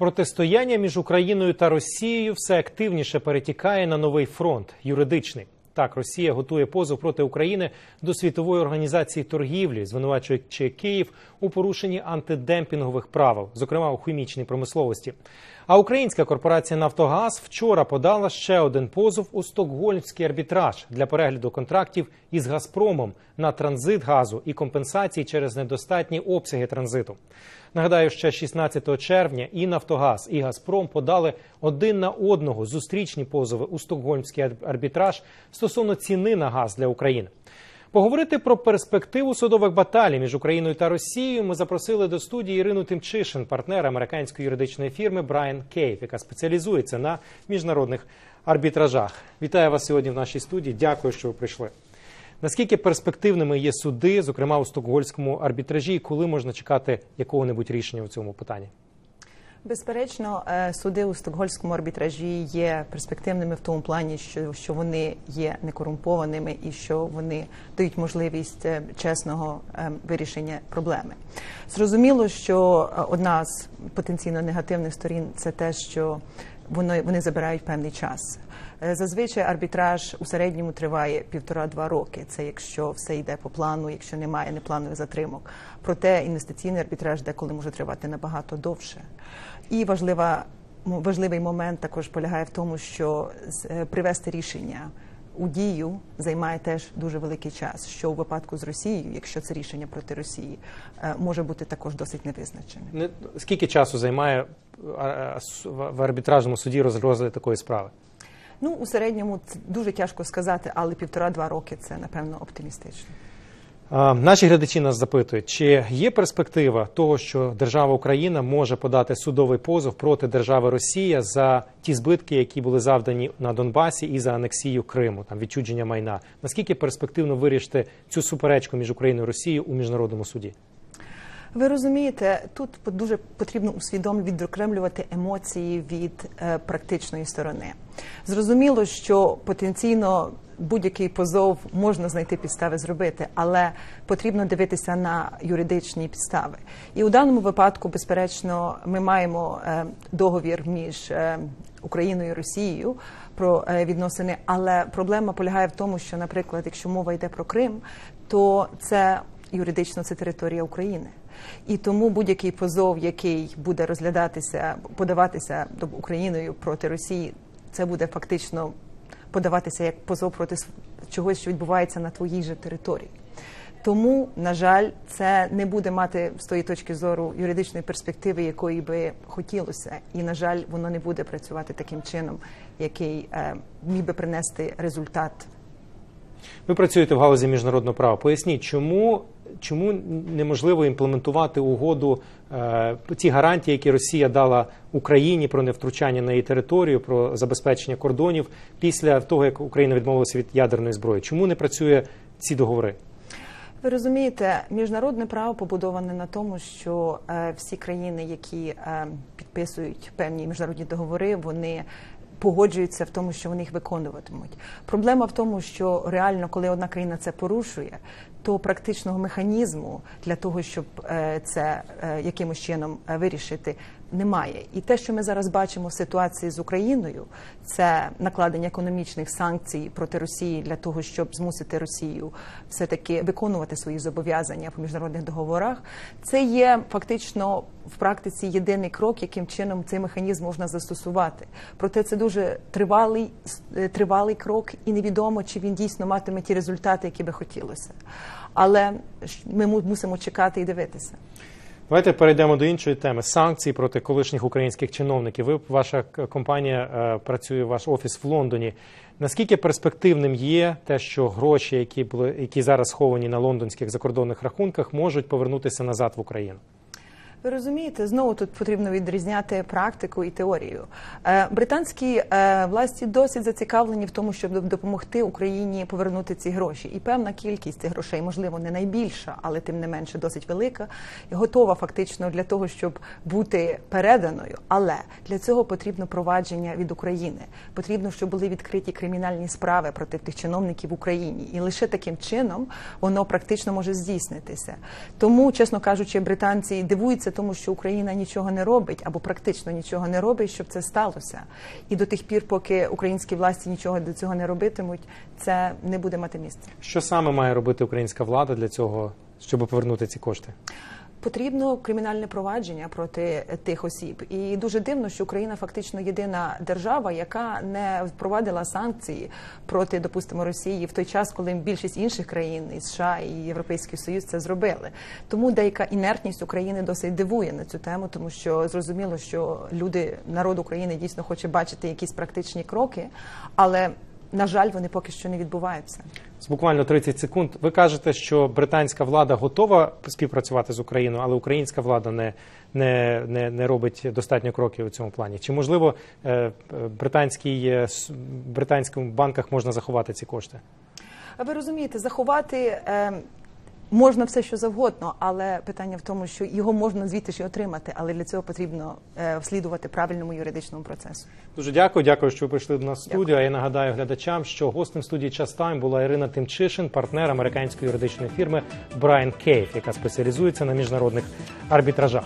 Протистояння між Україною та Росією все активніше перетікає на новий фронт юридичний. Так, Росія готує позов проти України до світової організації торгівлі, звинувачуючи Київ у порушенні антидемпінгових правил, зокрема у хімічній промисловості. А українська корпорація Нафтогаз вчора подала ще один позов у стокгольмський арбітраж для перегляду контрактів із Газпромом на транзит газу і компенсації через недостатні обсяги транзиту. Нагадаю, ще 16 червня і Нафтогаз, і Газпром подали один на одного зустрічні позови у стокгольмський арбітраж стосовно ціни на газ для України. Поговорити про перспективу судових баталій між Україною та Росією ми запросили до студії Ірину Тимчишин, партнера американської юридичної фірми Брайан Кейв, яка спеціалізується на міжнародних арбітражах. Вітаю вас сьогодні в нашій студії. Дякую, що ви прийшли. Наскільки перспективними є суди, зокрема у стокгольському арбітражі, і коли можна чекати якого-небудь рішення у цьому питанні? Безперечно, е, суди у стокгольському арбітражі є перспективними в тому плані, що що вони є некорумпованими і що вони дають можливість е, чесного е, вирішення проблеми. Зрозуміло, що одна з потенційно негативних сторін це те, що вони, вони забирають певний час. Зазвичай арбітраж у середньому триває півтора-два роки. Це якщо все йде по плану, якщо немає непланових затримок. Проте інвестиційний арбітраж деколи може тривати набагато довше. І важлива важливий момент також полягає в тому, що е, привести рішення. У дію займає теж дуже великий час, що у випадку з Росією, якщо це рішення проти Росії, е, може бути також досить невизначеним. Скільки часу займає е, в арбітражному суді розгляд такої справи? Ну у середньому дуже тяжко сказати, але півтора-два роки це напевно оптимістично. Наші глядачі нас запитують, чи є перспектива того, що держава Україна може подати судовий позов проти держави Росія за ті збитки, які були завдані на Донбасі, і за анексію Криму, там відчудження майна. Наскільки перспективно вирішити цю суперечку між Україною і Росією у міжнародному суді? Ви розумієте, тут дуже потрібно усвідомлено відокремлювати емоції від е, практичної сторони. Зрозуміло, що потенційно будь-який позов можна знайти підстави зробити, але потрібно дивитися на юридичні підстави. І у даному випадку, безперечно, ми маємо е, договір між е, Україною і Росією про е, відносини, але проблема полягає в тому, що, наприклад, якщо мова йде про Крим, то це юридично це територія України. І тому будь-який позов, який буде розглядатися, подаватися до Україною проти Росії, це буде фактично подаватися як позов проти чогось, що відбувається на твоїй же території. Тому, на жаль, це не буде мати з тої точки зору юридичної перспективи, якої би хотілося, і на жаль, воно не буде працювати таким чином, який е, міг би принести результат. Ви працюєте в галузі міжнародного права. Поясніть, чому чому неможливо імплементувати угоду е, ті гарантії, які Росія дала Україні про невтручання на її територію, про забезпечення кордонів після того, як Україна відмовилася від ядерної зброї? Чому не працює ці договори? Ви розумієте, міжнародне право побудоване на тому, що е, всі країни, які е, підписують певні міжнародні договори, вони погоджуються в тому, що вони їх виконуватимуть. Проблема в тому, що реально, коли одна країна це порушує, то практичного механізму для того, щоб е, це е, якимось чином е, вирішити, немає. І те, що ми зараз бачимо в ситуації з Україною, це накладення економічних санкцій проти Росії для того, щоб змусити Росію все таки виконувати свої зобов'язання по міжнародних договорах. Це є фактично в практиці єдиний крок, яким чином цей механізм можна застосувати. Проте це дуже тривалий тривалий крок, і невідомо чи він дійсно матиме ті результати, які би хотілося але ми мусимо чекати і дивитися. Давайте перейдемо до іншої теми санкції проти колишніх українських чиновників. Ви ваша компанія е, працює ваш офіс в Лондоні. Наскільки перспективним є те, що гроші, які були які зараз сховані на лондонських закордонних рахунках, можуть повернутися назад в Україну? Ви розумієте, знову тут потрібно відрізняти практику і теорію. Е, британські е, власті досить зацікавлені в тому, щоб допомогти Україні повернути ці гроші. І певна кількість цих грошей, можливо, не найбільша, але тим не менше досить велика, і готова фактично для того, щоб бути переданою. Але для цього потрібно провадження від України. Потрібно, щоб були відкриті кримінальні справи проти тих чиновників в Україні, і лише таким чином воно практично може здійснитися. Тому, чесно кажучи, британці дивуються це тому, що Україна нічого не робить або практично нічого не робить, щоб це сталося. І до тих пір, поки українські власті нічого до цього не робитимуть, це не буде мати місця. Що саме має робити українська влада для цього, щоб повернути ці кошти? Потрібно кримінальне провадження проти тих осіб, і дуже дивно, що Україна фактично єдина держава, яка не впровадила санкції проти, допустимо, Росії в той час, коли більшість інших країн і США і Європейський Союз це зробили. Тому деяка інертність України досить дивує на цю тему, тому що зрозуміло, що люди, народ України дійсно хоче бачити якісь практичні кроки, але на жаль, вони поки що не відбуваються. З буквально 30 секунд. Ви кажете, що британська влада готова співпрацювати з Україною, але українська влада не, не, не, не робить достатньо кроків у цьому плані. Чи можливо е, е, британській, е, британським банках можна заховати ці кошти? Ви розумієте, заховати можна все, що завгодно, але питання в тому, що його можна звідти ж і отримати, але для цього потрібно е, вслідувати правильному юридичному процесу. Дуже дякую. Дякую, що ви прийшли до нас в студію. А я нагадаю глядачам, що гостем студії Час Тайм була Ірина Тимчишин, партнер американської юридичної фірми Брайан Кейф, яка спеціалізується на міжнародних арбітражах.